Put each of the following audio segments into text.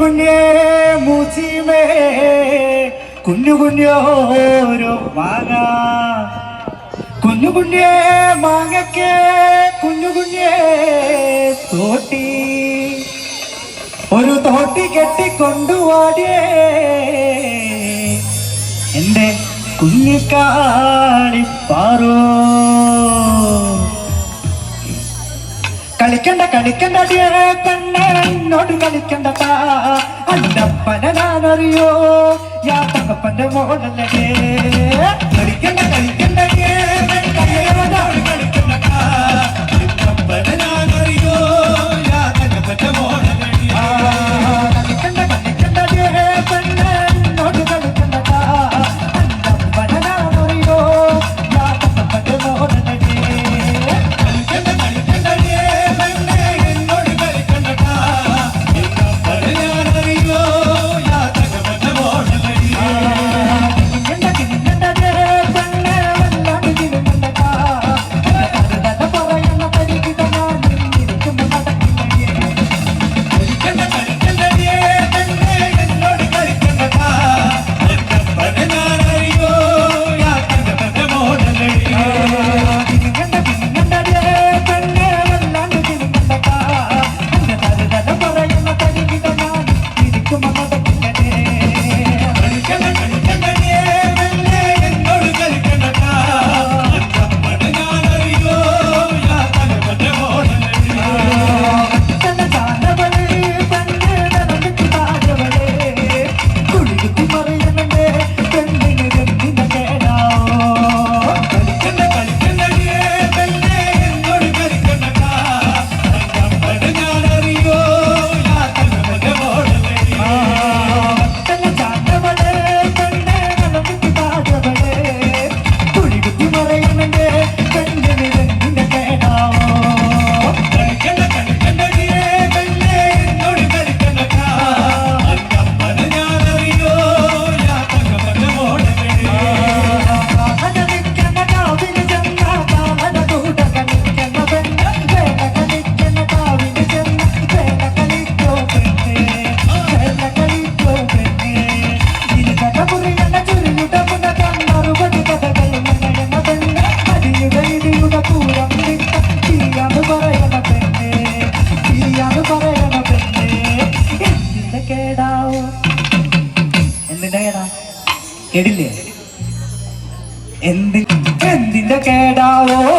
കുഞ്ഞു മൂച്ചിമേ കുഞ്ഞു കുഞ്ഞോരോ മാങ്ങ. കുഞ്ഞു കുഞ്ഞേ മാങ്ങയ്ക്ക് കുഞ്ഞു കുഞ്ഞേ തോട്ടി. ഒരു തോട്ടി കെട്ടിക്കൊണ്ടുവാടിയേ. എന്റെ കുഞ്ഞിക്കാളി പാറോ. കളിക്കണ്ട കളിക്കണ്ട ഡിയറേ പെണ്ണെ. എന്നോട് കളിക്കണ്ട താ അല്ലപ്പന ഞാനറിയോ യാ തകപ്പന്റെ മോളല്ലേ കളിക്കണ്ട കളിക്കണ്ട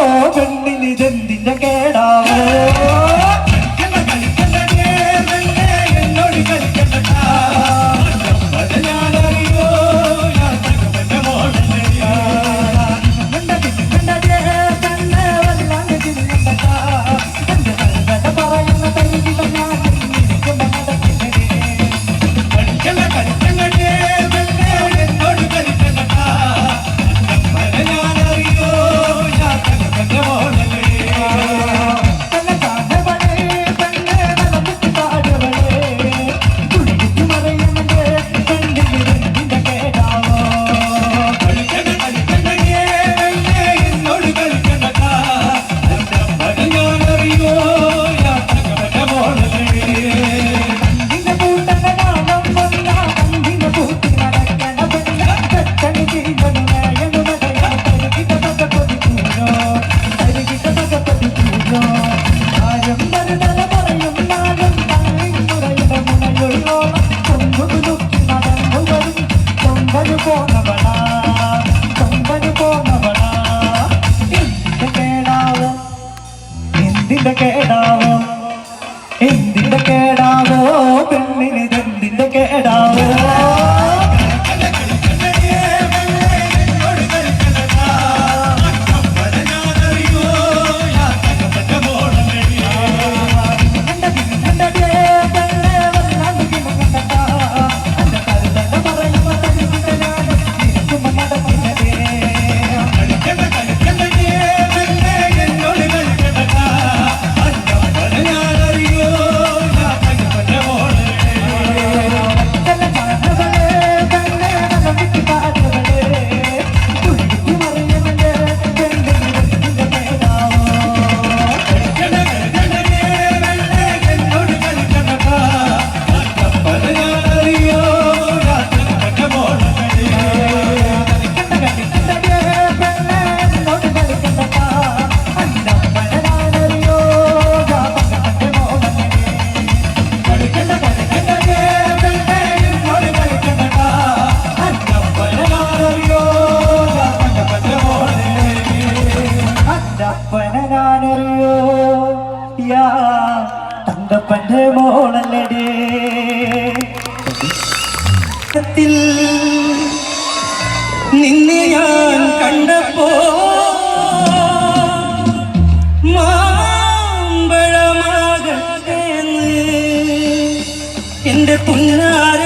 കേടാവോ പെണ്ണിന് ഇതെന്തിന്റെ കേടാവോ എന്തിന്റെ കേടാവോ? എന്തിന്റെ കേടാവോ? പെണ്ണിന് ഇതെന്തിന്റെ കേടാവോ? അപ്പന ഞാനറിയോ യാ തങ്കപ്പന്റെ മോളല്ലടേ. നിന്നെ ഞാൻ കണ്ടപ്പോ മാമ്പഴമാകട്ടെ എന്റെ പുന്നാര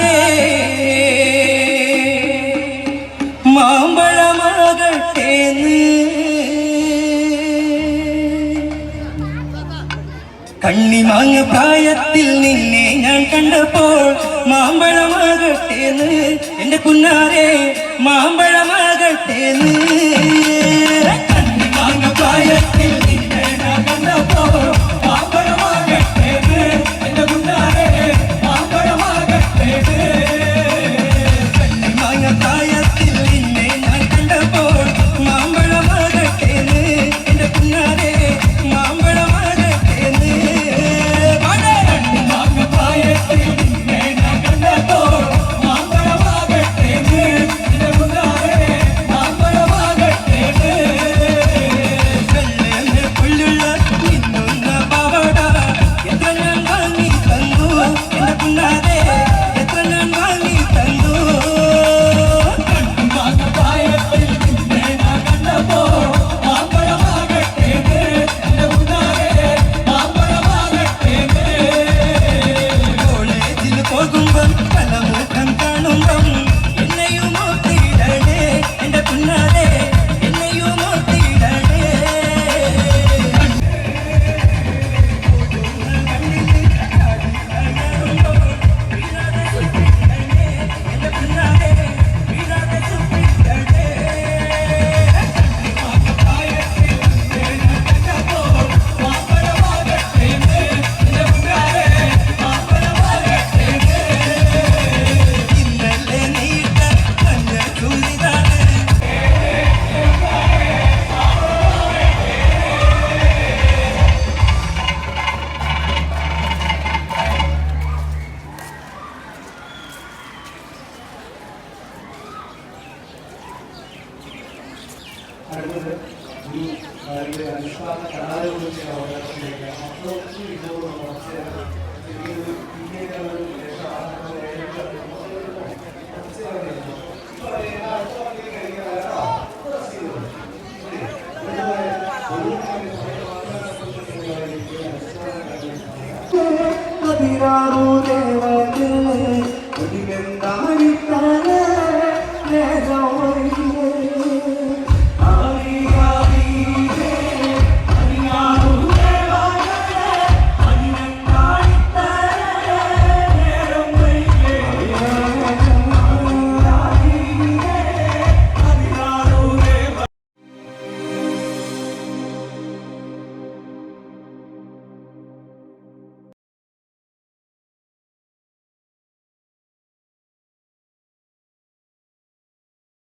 കണ്ണിമാങ്ങ പ്രായത്തിൽ നിന്നെ ഞാൻ കണ്ടപ്പോൾ മാമ്പഴമാകട്ടേന്ന്. എന്റെ കുഞ്ഞാരെ മാമ്പഴമാകട്ടേന്ന്. ವಿಶ್ವದ ಕನ್ನಡಗೊಳಿಸುವ ಅವಕಾಶವಿದೆ ಮತ್ತು ಇದು ಹದಿನಾರು ದೇವತೆ ಒಡಿವೆಂದಾಡಿದ್ದಾನೆ